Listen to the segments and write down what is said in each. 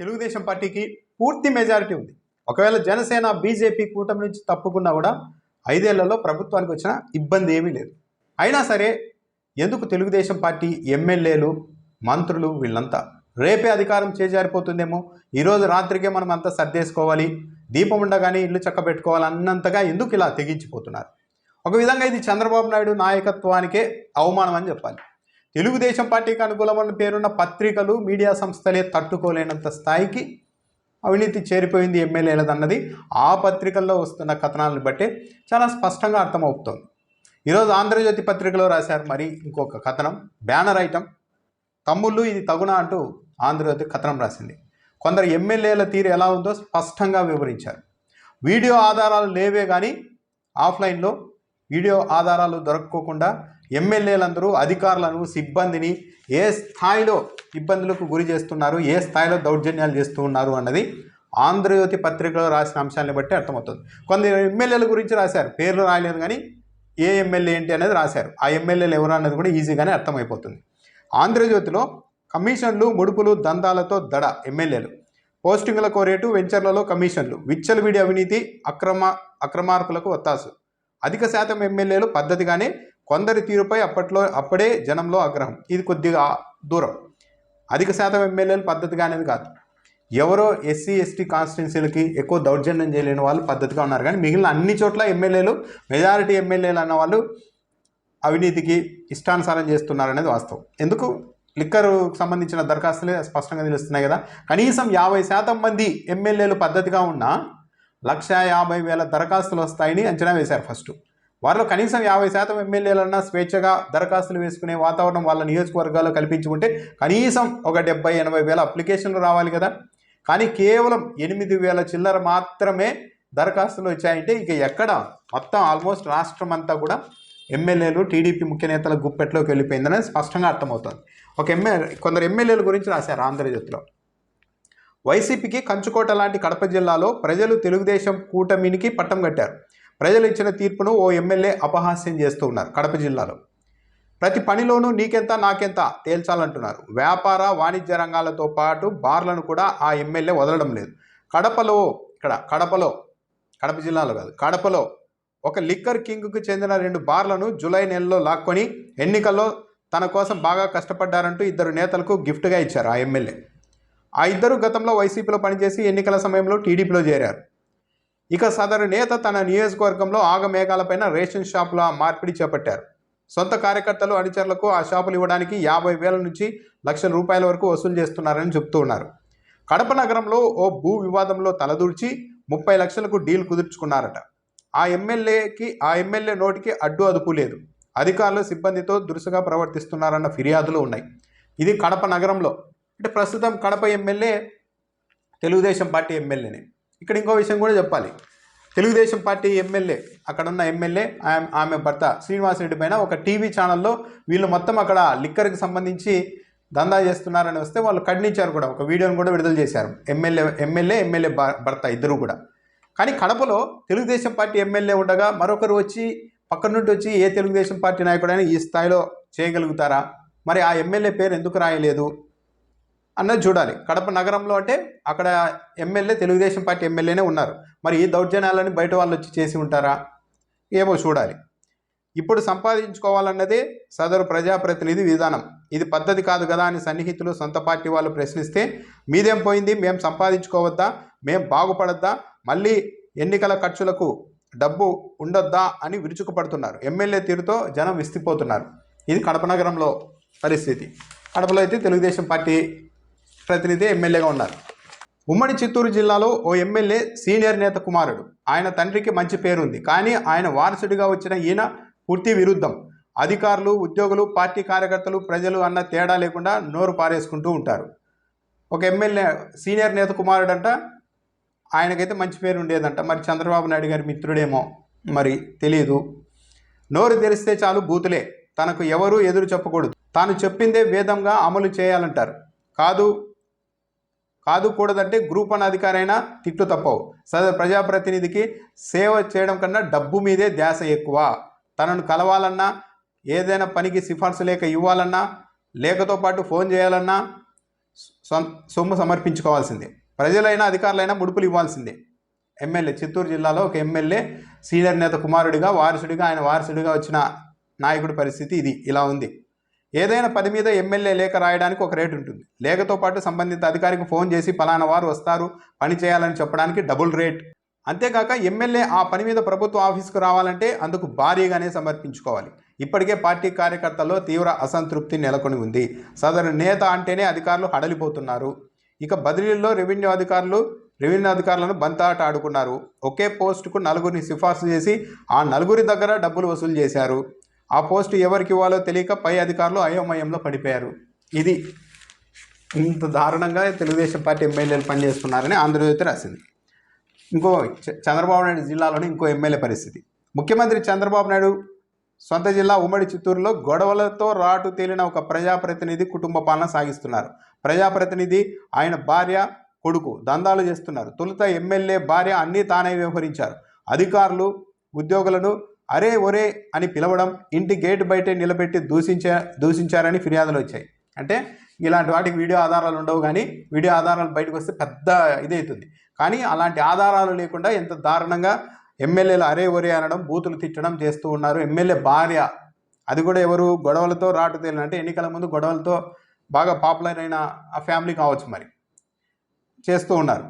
తెలుగుదేశం పార్టీకి పూర్తి మెజారిటీ ఉంది. ఒకవేళ జనసేన బీజేపీ కూటమి నుంచి తప్పుకున్నా కూడా ఐదేళ్ళలో ప్రభుత్వానికి వచ్చిన ఇబ్బంది ఏమీ లేదు. అయినా సరే ఎందుకు తెలుగుదేశం పార్టీ ఎమ్మెల్యేలు మంత్రులు వీళ్ళంతా? రేపే అధికారం చేజారిపోతుందేమో? ఈరోజు రాత్రికే మనం అంతా సర్దేసుకోవాలి దీపం ఉండగానే ఇల్లు చక్కబెట్టుకోవాలి అన్నంతగా ఎందుకు ఇలా తెగించిపోతున్నారు? ఒక విధంగా ఇది చంద్రబాబు నాయుడు నాయకత్వానికే అవమానం అని చెప్పాలి. తెలుగుదేశం పార్టీకి అనుకూలమైన పేరున్న పత్రికలు మీడియా సంస్థలే తట్టుకోలేనంత స్థాయికి అవినీతి చేరిపోయింది ఎమ్మెల్యేలదన్నది ఆ పత్రికల్లో వస్తున్న కథనాలను బట్టే చాలా స్పష్టంగా అర్థమవుతోంది. ఈరోజు ఆంధ్రజ్యోతి పత్రికలో రాశారు మరి ఇంకొక కథనం బ్యానర్ ఐటమ్ తమ్ముళ్ళు ఇది తగునా అంటూ ఆంధ్రజ్యోతి కథనం రాసింది. కొందరు ఎమ్మెల్యేల తీరు ఎలా ఉందో స్పష్టంగా వివరించారు. వీడియో ఆధారాలు లేవే కానీ ఆఫ్లైన్లో వీడియో ఆధారాలు దొరక్కోకుండా ఎమ్మెల్యేలందరూ అధికారులను సిబ్బందిని ఏ స్థాయిలో ఇబ్బందులకు గురి చేస్తున్నారు ఏ స్థాయిలో దౌర్జన్యాలు చేస్తూ ఉన్నారు అన్నది ఆంధ్రజ్యోతి పత్రికలో రాసిన అంశాలను బట్టి అర్థమవుతుంది. కొందరు ఎమ్మెల్యేల గురించి రాశారు పేర్లు రాయలేదు కానీ ఏ ఎమ్మెల్యే ఏంటి అనేది రాశారు. ఆ ఎమ్మెల్యేలు ఎవరు అన్నది కూడా ఈజీగానే అర్థమైపోతుంది. ఆంధ్రజ్యోతిలో కమిషన్లు ముడుపులు దందాలతో దడ ఎమ్మెల్యేలు. పోస్టింగ్ల కోరేటు వెంచర్లలో కమిషన్లు. విచ్చలవిడి అవినీతి అక్రమ అక్రమార్కులకు ఒత్తాసు. అధిక శాతం ఎమ్మెల్యేలు పద్ధతిగానే కొందరి తీరుపై అప్పట్లో అప్పుడే జనంలో ఆగ్రహం. ఇది కొద్దిగా దూరం. అధిక శాతం ఎమ్మెల్యేలు పద్ధతిగా అనేది కాదు. ఎవరో ఎస్సీ ఎస్టీ కాన్స్టిట్యున్సీలకి ఎక్కువ దౌర్జన్యం చేయలేని వాళ్ళు పద్ధతిగా ఉన్నారు. కానీ మిగిలిన అన్ని చోట్ల ఎమ్మెల్యేలు మెజారిటీ ఎమ్మెల్యేలు అన్న వాళ్ళు అవినీతికి ఇష్టానుసారం చేస్తున్నారు అనేది వాస్తవం. ఎందుకు? లిక్కరు సంబంధించిన దరఖాస్తులే స్పష్టంగా తెలుస్తున్నాయి కదా. కనీసం యాభై శాతం మంది ఎమ్మెల్యేలు పద్ధతిగా ఉన్నా లక్ష యాభై వేల దరఖాస్తులు వస్తాయని అంచనా వేశారు ఫస్ట్. వారిలో కనీసం యాభై శాతం ఎమ్మెల్యేలన్నా స్వేచ్ఛగా దరఖాస్తులు వేసుకునే వాతావరణం వాళ్ళ నియోజకవర్గాల్లో కల్పించుకుంటే కనీసం ఒక డెబ్బై ఎనభై వేల అప్లికేషన్లు రావాలి కదా. కానీ కేవలం ఎనిమిది వేల చిల్లర మాత్రమే దరఖాస్తులు వచ్చాయంటే ఇక ఎక్కడ? మొత్తం ఆల్మోస్ట్ రాష్ట్రం అంతా కూడా ఎమ్మెల్యేలు టీడీపీ ముఖ్య నేతల గుప్పెట్లోకి వెళ్ళిపోయిందని స్పష్టంగా అర్థమవుతుంది. ఒక ఎమ్మెల్యే కొందరు ఎమ్మెల్యేల గురించి రాశారు ఆంధ్రజ్యోతిలో. వైసీపీకి కంచుకోట లాంటి కడప జిల్లాలో ప్రజలు తెలుగుదేశం కూటమినికి పట్టం కట్టారు. ప్రజలు ఇచ్చిన తీర్పును ఓ ఎమ్మెల్యే అపహాస్యం చేస్తూ ఉన్నారు కడప జిల్లాలో. ప్రతి పనిలోనూ నీకెంత నాకెంత తేల్చాలంటున్నారు. వ్యాపార వాణిజ్య రంగాలతో పాటు బార్లను కూడా ఆ ఎమ్మెల్యే వదలడం లేదు. కడపలో ఇక్కడ కడపలో కడప జిల్లాలో కాదు కడపలో ఒక లిక్కర్ కింగ్కు చెందిన రెండు బార్లను జూలై నెలలో లాక్కొని ఎన్నికల్లో తన కోసం బాగా కష్టపడ్డారంటూ ఇద్దరు నేతలకు గిఫ్ట్గా ఇచ్చారు ఆ ఎమ్మెల్యే. ఆ ఇద్దరు గతంలో వైసీపీలో పనిచేసి ఎన్నికల సమయంలో టీడీపీలో చేరారు. ఇక సదరు నేత తన నియోజకవర్గంలో ఆగమేఘాలపైన రేషన్ షాపుల మార్పిడి చేపట్టారు. సొంత కార్యకర్తలు అనుచరులకు ఆ షాపులు ఇవ్వడానికి యాభై వేల నుంచి లక్షల రూపాయల వరకు వసూలు చేస్తున్నారని చెబుతూ ఉన్నారు. కడప నగరంలో ఓ భూ వివాదంలో తలదూర్చి ముప్పై లక్షలకు డీల్ కుదుర్చుకున్నారట. ఆ ఎమ్మెల్యేకి ఆ ఎమ్మెల్యే నోటికి అడ్డు అదుపు లేదు. అధికారులు సిబ్బందితో దురుసుగా ప్రవర్తిస్తున్నారన్న ఫిర్యాదులు ఉన్నాయి. ఇది కడప నగరంలో. అంటే ప్రస్తుతం కడప ఎమ్మెల్యే తెలుగుదేశం పార్టీ ఎమ్మెల్యేనే. ఇక్కడ ఇంకో విషయం కూడా చెప్పాలి. తెలుగుదేశం పార్టీ ఎమ్మెల్యే అక్కడున్న ఎమ్మెల్యే ఆమె భర్త శ్రీనివాసరెడ్డి పైన ఒక టీవీ ఛానల్లో వీళ్ళు మొత్తం అక్కడ లిక్కర్కి సంబంధించి దందా చేస్తున్నారని వస్తే వాళ్ళు ఖండించారు కూడా. ఒక వీడియోని కూడా విడుదల చేశారు. ఎమ్మెల్యే ఎమ్మెల్యే ఎమ్మెల్యే భర్త ఇద్దరు కూడా. కానీ కడపలో తెలుగుదేశం పార్టీ ఎమ్మెల్యే ఉండగా మరొకరు వచ్చి పక్క నుండి వచ్చి ఏ తెలుగుదేశం పార్టీ నాయకుడైనా ఈ స్థాయిలో చేయగలుగుతారా? మరి ఆ ఎమ్మెల్యే పేరు ఎందుకు రాయలేదు? అన్నది చూడాలి. కడప నగరంలో అంటే అక్కడ ఎమ్మెల్యే తెలుగుదేశం పార్టీ ఎమ్మెల్యేనే ఉన్నారు. మరి ఈ దౌర్జన్యాలని బయట వాళ్ళు వచ్చి చేసి ఉంటారా? ఏమో చూడాలి. ఇప్పుడు సంపాదించుకోవాలన్నదే సదరు ప్రజాప్రతినిధి విధానం. ఇది పద్ధతి కాదు కదా అని సన్నిహితులు సొంత పార్టీ వాళ్ళు ప్రశ్నిస్తే మీదేం పోయింది? మేము సంపాదించుకోవద్దా? మేము బాగుపడద్దా? మళ్ళీ ఎన్నికల ఖర్చులకు డబ్బు ఉండొద్దా? అని విరుచుకుపడుతున్నారు. ఎమ్మెల్యే తీరుతో జనం విసిపోతున్నారు ఇది కడప నగరంలో పరిస్థితి. కడపలో అయితే తెలుగుదేశం పార్టీ ప్రతినిధి ఎమ్మెల్యేగా ఉన్నారు. ఉమ్మడి చిత్తూరు జిల్లాలో ఓ ఎమ్మెల్యే సీనియర్ నేత కుమారుడు. ఆయన తండ్రికి మంచి పేరుంది. కానీ ఆయన వారసుడిగా వచ్చిన ఈయన పూర్తి విరుద్ధం. అధికారులు ఉద్యోగులు పార్టీ కార్యకర్తలు ప్రజలు అన్న తేడా లేకుండా నోరు పారేసుకుంటూ ఉంటారు. ఒక ఎమ్మెల్యే సీనియర్ నేత కుమారుడంట ఆయనకైతే మంచి పేరు ఉండేదంట మరి చంద్రబాబు నాయుడు గారి మిత్రుడేమో మరి తెలియదు నోరు తెరిస్తే చాలు బూతులే. తనకు ఎవరూ ఎదురు చెప్పకూడదు. తాను చెప్పిందే వేదంగా అమలు చేయాలంటారు. కాదు కాదు కూడదంటే గ్రూప్ వన్ అధికారైనా తిట్లు తిట్టు తప్పవు. సదరు ప్రజాప్రతినిధికి సేవ చేయడం కన్నా డబ్బు మీదే ధ్యాస ఎక్కువ. తనను కలవాలన్నా ఏదైనా పనికి సిఫార్సు లేక ఇవ్వాలన్నా లేఖతో పాటు ఫోన్ చేయాలన్నా సొమ్ము సమర్పించుకోవాల్సిందే. ప్రజలైనా అధికారులైనా ముడుపులు ఇవ్వాల్సిందే. ఎమ్మెల్యే చిత్తూరు జిల్లాలో ఒక ఎమ్మెల్యే సీనియర్ నేత కుమారుడిగా వారసుడిగా ఆయన వారసుడిగా వచ్చిన నాయకుడి పరిస్థితి ఇది. ఇలా ఉంది. ఏదైనా పని మీద ఎమ్మెల్యే లేఖ రాయడానికి ఒక రేటు ఉంటుంది. లేఖతో పాటు సంబంధిత అధికారికి ఫోన్ చేసి పలానా వారు వస్తారు పని చేయాలని చెప్పడానికి డబుల్ రేట్. అంతేకాక ఎమ్మెల్యే ఆ పని మీద ప్రభుత్వ ఆఫీస్కు రావాలంటే అందుకు భారీగానే సమర్పించుకోవాలి. ఇప్పటికే పార్టీ కార్యకర్తల్లో తీవ్ర అసంతృప్తి నెలకొని ఉంది. సదరు నేత అంటేనే అధికారులు హడలిపోతున్నారు. ఇక బదిలీల్లో రెవెన్యూ అధికారులు రెవెన్యూ అధికారులను బంతాట ఆడుకున్నారు. ఒకే పోస్టుకు నలుగురిని సిఫార్సు చేసి ఆ నలుగురి దగ్గర డబ్బులు వసూలు చేశారు. ఆ పోస్టు ఎవరికి ఇవ్వాలో తెలియక పై అధికారులు అయోమయంలో పడిపోయారు. ఇది ఇంత దారుణంగా తెలుగుదేశం పార్టీ ఎమ్మెల్యేలు పనిచేస్తున్నారని ఆంధ్రజ్యోతి రాసింది. ఇంకో చంద్రబాబు నాయుడు జిల్లాలోని ఇంకో ఎమ్మెల్యే పరిస్థితి. ముఖ్యమంత్రి చంద్రబాబు నాయుడు సొంత జిల్లా ఉమ్మడి చిత్తూరులో గొడవలతో రాటు తేలిన ఒక ప్రజాప్రతినిధి కుటుంబ పాలన సాగిస్తున్నారు. ప్రజాప్రతినిధి ఆయన భార్య కొడుకు దందాలు చేస్తున్నారు. తొలుత ఎమ్మెల్యే భార్య అన్నీ తానే వ్యవహరించారు. అధికారులు ఉద్యోగులను అరే ఒరే అని పిలవడం ఇంటి గేట్ బయటే నిలబెట్టి దూషించా దూషించారని ఫిర్యాదులు వచ్చాయి. అంటే ఇలాంటి వాటికి వీడియో ఆధారాలు ఉండవు కానీ వీడియో ఆధారాలు బయటకు వస్తే పెద్ద ఇదవుతుంది కానీ అలాంటి ఆధారాలు లేకుండా ఎంత దారుణంగా ఎమ్మెల్యేలు అరే ఒరే అనడం బూతులు తిట్టడం చేస్తూ ఉన్నారు. ఎమ్మెల్యే భార్య అది కూడా ఎవరు గొడవలతో రాటు తేలిన అంటే ఎన్నికల ముందు గొడవలతో బాగా పాపులర్ అయిన ఆ ఫ్యామిలీ కావచ్చు మరి చేస్తూ ఉన్నారు.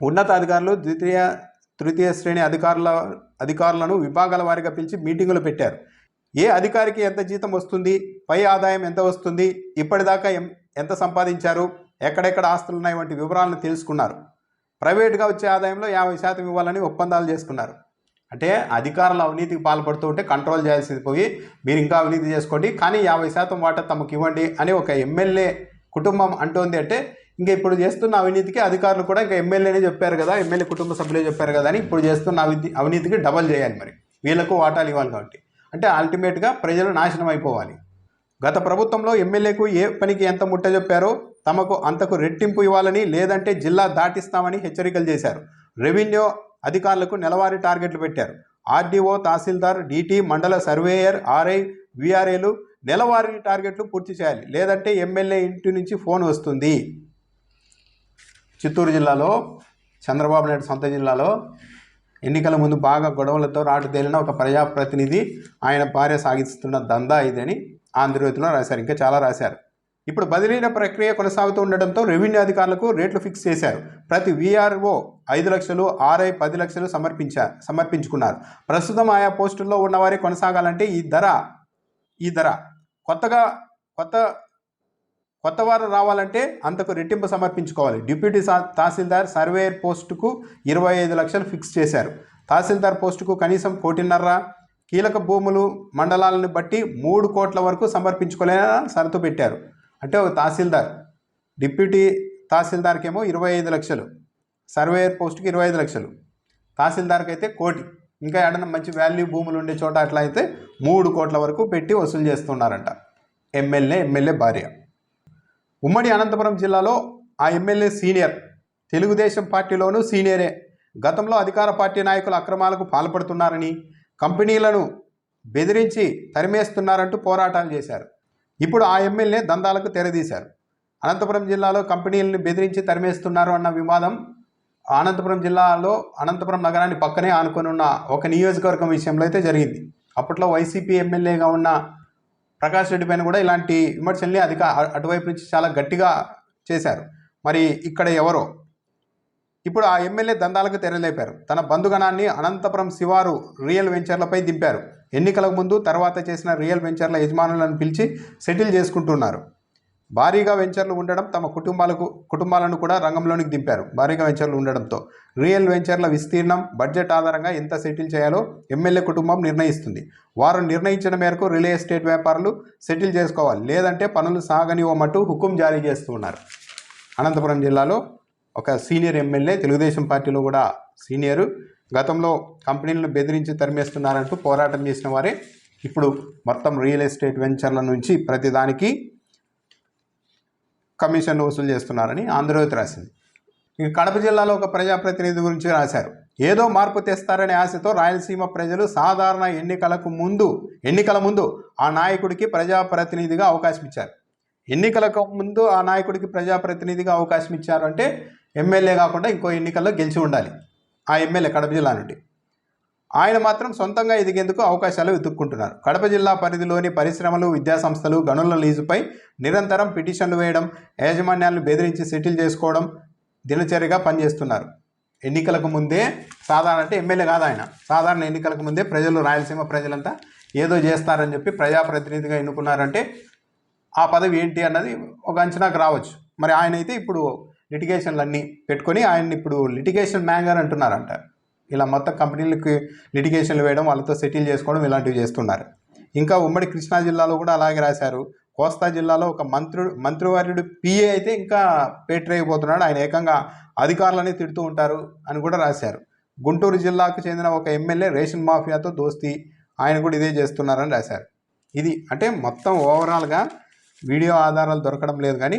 ఉన్నతాధికారులు ద్వితీయ తృతీయ శ్రేణి అధికారుల అధికారులను విభాగాల వారిగా పిలిచి మీటింగులు పెట్టారు. ఏ అధికారికి ఎంత జీతం వస్తుంది? పై ఆదాయం ఎంత వస్తుంది? ఇప్పటిదాకా ఎంత సంపాదించారు? ఎక్కడెక్కడ ఆస్తులు ఉన్నాయి? వంటి వివరాలను తెలుసుకున్నారు. ప్రైవేట్గా వచ్చే ఆదాయంలో యాభై శాతం ఇవ్వాలని ఒప్పందాలు చేసుకున్నారు. అంటే అధికారులు అవినీతికి పాల్పడుతూ ఉంటే కంట్రోల్ చేయాల్సింది పోయి మీరు ఇంకా అవినీతి చేసుకోండి కానీ యాభై శాతం వాటా తమకు ఇవ్వండి అని ఒక ఎమ్మెల్యే కుటుంబం అంటోంది అంటే ఇంకా ఇప్పుడు చేస్తున్న అవినీతికి అధికారులు కూడా ఇంకా ఎమ్మెల్యేనే చెప్పారు కదా ఎమ్మెల్యే కుటుంబ సభ్యులే చెప్పారు కదా అని ఇప్పుడు చేస్తున్న అవినీతి అవినీతికి డబల్ చేయాలి మరి. వీళ్ళకు వాటాలు ఇవ్వాలి కాబట్టి. అంటే అల్టిమేట్గా ప్రజలు నాశనం అయిపోవాలి. గత ప్రభుత్వంలో ఎమ్మెల్యేకు ఏ పనికి ఎంత ముట్ట చెప్పారో తమకు అంతకు రెట్టింపు ఇవ్వాలని లేదంటే జిల్లా దాటిస్తామని హెచ్చరికలు చేశారు. రెవెన్యూ అధికారులకు నెలవారీ టార్గెట్లు పెట్టారు. RDO tahsildar DT mandal surveyor RI విఆర్ఏలు నెలవారీ టార్గెట్లు పూర్తి చేయాలి. లేదంటే ఎమ్మెల్యే ఇంటి నుంచి ఫోన్ వస్తుంది. చిత్తూరు జిల్లాలో చంద్రబాబు నాయుడు సొంత జిల్లాలో ఎన్నికల ముందు బాగా గొడవలతో రాటు తేలిన ఒక ప్రజాప్రతినిధి ఆయన భార్య సాగిస్తున్న దందా ఇదని ఆంధ్రజ్యోతిలో రాశారు. ఇంకా చాలా రాశారు. ఇప్పుడు బదిలీల ప్రక్రియ కొనసాగుతూ ఉండడంతో రెవెన్యూ అధికారులకు రేట్లు ఫిక్స్ చేశారు. ప్రతి వీఆర్ఓ ఐదు లక్షలు ఆర్ఐ పది లక్షలు సమర్పించారు సమర్పించుకున్నారు. ప్రస్తుతం ఆయా పోస్టుల్లో ఉన్నవారే కొనసాగాలంటే ఈ ధర ఈ ధర కొత్తగా కొత్త కొత్త వారు రావాలంటే అంతకు రెట్టింపు సమర్పించుకోవాలి. డిప్యూటీ తహసీల్దార్ సర్వేయర్ పోస్టుకు ఇరవై ఐదు లక్షలు ఫిక్స్ చేశారు. తహసీల్దార్ పోస్టుకు కనీసం కోటిన్నర కీలక భూములు మండలాలను బట్టి మూడు కోట్ల వరకు సమర్పించుకోలేని షరతు పెట్టారు అంటే ఒక తహసీల్దార్ డిప్యూటీ తహసీల్దార్కి ఏమో ఇరవై ఐదు లక్షలు సర్వేయర్ పోస్టుకి ఇరవై ఐదు లక్షలు తహసీల్దార్కి అయితే కోటి. ఇంకా ఏడన్నా మంచి వాల్యూ భూములు ఉండే చోట అట్లా అయితే మూడు కోట్ల వరకు పెట్టి వసూలు చేస్తున్నారంట. ఎమ్మెల్యే ఎమ్మెల్యే భార్య. ఉమ్మడి అనంతపురం జిల్లాలో ఆ ఎమ్మెల్యే సీనియర్ తెలుగుదేశం పార్టీలోనూ సీనియరే. గతంలో అధికార పార్టీ నాయకులు అక్రమాలకు పాల్పడుతున్నారని కంపెనీలను బెదిరించి తరిమేస్తున్నారంటూ పోరాటాలు చేశారు. ఇప్పుడు ఆ ఎమ్మెల్యే దందాలకు తెరదీశారు. అనంతపురం జిల్లాలో కంపెనీలను బెదిరించి తరిమేస్తున్నారు అన్న వివాదం అనంతపురం జిల్లాలో అనంతపురం నగరాన్ని పక్కనే ఆనుకొని ఉన్న ఒక నియోజకవర్గం విషయంలో అయితే జరిగింది. అప్పట్లో వైసీపీ ఎమ్మెల్యేగా ఉన్న ప్రకాష్ రెడ్డి పైన కూడా ఇలాంటి విమర్శల్ని అధిక అటువైపు నుంచి చాలా గట్టిగా చేశారు. మరి ఇక్కడ ఎవరో? ఇప్పుడు ఆ ఎమ్మెల్యే దందాలకు తెరలేపారు. తన బంధుగణాన్ని అనంతపురం శివారు రియల్ వెంచర్లపై దింపారు. ఎన్నికలకు ముందు తర్వాత చేసిన రియల్ వెంచర్ల యజమానులను పిలిచి సెటిల్ చేసుకుంటున్నారు. భారీగా వెంచర్లు ఉండడం తమ కుటుంబాలకు కుటుంబాలను కూడా రంగంలోనికి దింపారు. భారీగా వెంచర్లు ఉండడంతో రియల్ వెంచర్ల విస్తీర్ణం బడ్జెట్ ఆధారంగా ఎంత సెటిల్ చేయాలో ఎమ్మెల్యే కుటుంబం నిర్ణయిస్తుంది. వారు నిర్ణయించిన మేరకు రియల్ ఎస్టేట్ వ్యాపారులు సెటిల్ చేసుకోవాలి. లేదంటే పనులు సాగనివ్వమంటూ హుకుం జారీ చేస్తూ ఉన్నారు. అనంతపురం జిల్లాలో ఒక సీనియర్ ఎమ్మెల్యే తెలుగుదేశం పార్టీలో కూడా సీనియరు గతంలో కంపెనీలను బెదిరించి తరిమేస్తున్నారంటూ పోరాటం చేసిన వారే ఇప్పుడు మొత్తం రియల్ ఎస్టేట్ వెంచర్ల నుంచి ప్రతిదానికి కమిషన్లు వసూలు చేస్తున్నారని ఆంధ్రజ్యోతి రాసింది. ఇక కడప జిల్లాలో ఒక ప్రజాప్రతినిధి గురించి రాశారు. ఏదో మార్పు తెస్తారనే ఆశతో రాయలసీమ ప్రజలు సాధారణ ఎన్నికలకు ముందు ఎన్నికల ముందు ఆ నాయకుడికి ప్రజాప్రతినిధిగా అవకాశం ఇచ్చారు. ఎన్నికలకు ముందు ఆ నాయకుడికి ప్రజాప్రతినిధిగా అవకాశం ఇచ్చారు అంటే ఎమ్మెల్యే కాకుండా ఇంకో ఎన్నికల్లో గెలిచి ఉండాలి. ఆ ఎమ్మెల్యే కడప జిల్లా నుండి. ఆయన మాత్రం సొంతంగా ఎదిగేందుకు అవకాశాలు వెతుక్కుంటున్నారు. కడప జిల్లా పరిధిలోని పరిశ్రమలు విద్యాసంస్థలు గనుల లీజుపై నిరంతరం పిటిషన్లు వేయడం యాజమాన్యాలను బెదిరించి సెటిల్ చేసుకోవడం దినచర్యగా పనిచేస్తున్నారు. ఎన్నికలకు ముందే సాధారణ అంటే ఎమ్మెల్యే కాదు ఆయన. సాధారణ ఎన్నికలకు ముందే ప్రజలు రాయలసీమ ప్రజలంతా ఏదో చేస్తారని చెప్పి ప్రజాప్రతినిధిగా ఎన్నుకున్నారంటే ఆ పదవి ఏంటి అన్నది ఒక అంచనాకు రావచ్చు. మరి ఆయన అయితే ఇప్పుడు లిటిగేషన్లు అన్నీ పెట్టుకొని ఆయన ఇప్పుడు లిటిగేషన్ మ్యాంగర్ అంటున్నారంట. ఇలా మొత్తం కంపెనీలకి లిటిగేషన్లు వేయడం వాళ్ళతో సెటిల్ చేసుకోవడం ఇలాంటివి చేస్తున్నారు. ఇంకా ఉమ్మడి కృష్ణా జిల్లాలో కూడా అలాగే రాశారు. కోస్తా జిల్లాలో ఒక మంత్రుడు మంత్రివర్యుడు పిఏ అయితే ఇంకా పేటరేగిపోతున్నాడు ఆయన ఏకంగా అధికారులని తిడుతూ ఉంటారు అని కూడా రాశారు. గుంటూరు జిల్లాకు చెందిన ఒక ఎమ్మెల్యే రేషన్ మాఫియాతో దోస్తీ. ఆయన కూడా ఇదే చేస్తున్నారని రాశారు. ఇది అంటే మొత్తం ఓవరాల్గా వీడియో ఆధారాలు దొరకడం లేదు కానీ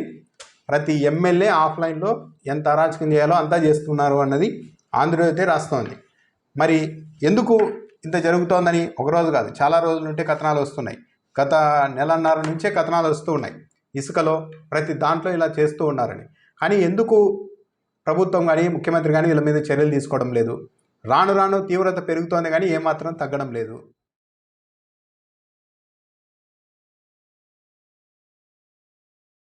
ప్రతి ఎమ్మెల్యే ఆఫ్లైన్లో ఎంత అరాచకం చేయాలో అంతా చేస్తున్నారు అన్నది ఆంధ్రజ్యోతి రాస్తోంది. మరి ఎందుకు ఇంత జరుగుతోందని ఒక రోజు కాదు చాలా రోజుల నుండి కథనాలు వస్తున్నాయి. గత నెలన్నర నుంచే కథనాలు వస్తూ ఉన్నాయి. ఇసుకలో ప్రతి దాంట్లో ఇలా చేస్తూ ఉన్నారని. కానీ ఎందుకు ప్రభుత్వం కానీ ముఖ్యమంత్రి కానీ వీళ్ళ మీద చర్యలు తీసుకోవడం లేదు? రాను రాను తీవ్రత పెరుగుతోంది కానీ ఏమాత్రం తగ్గడం లేదు.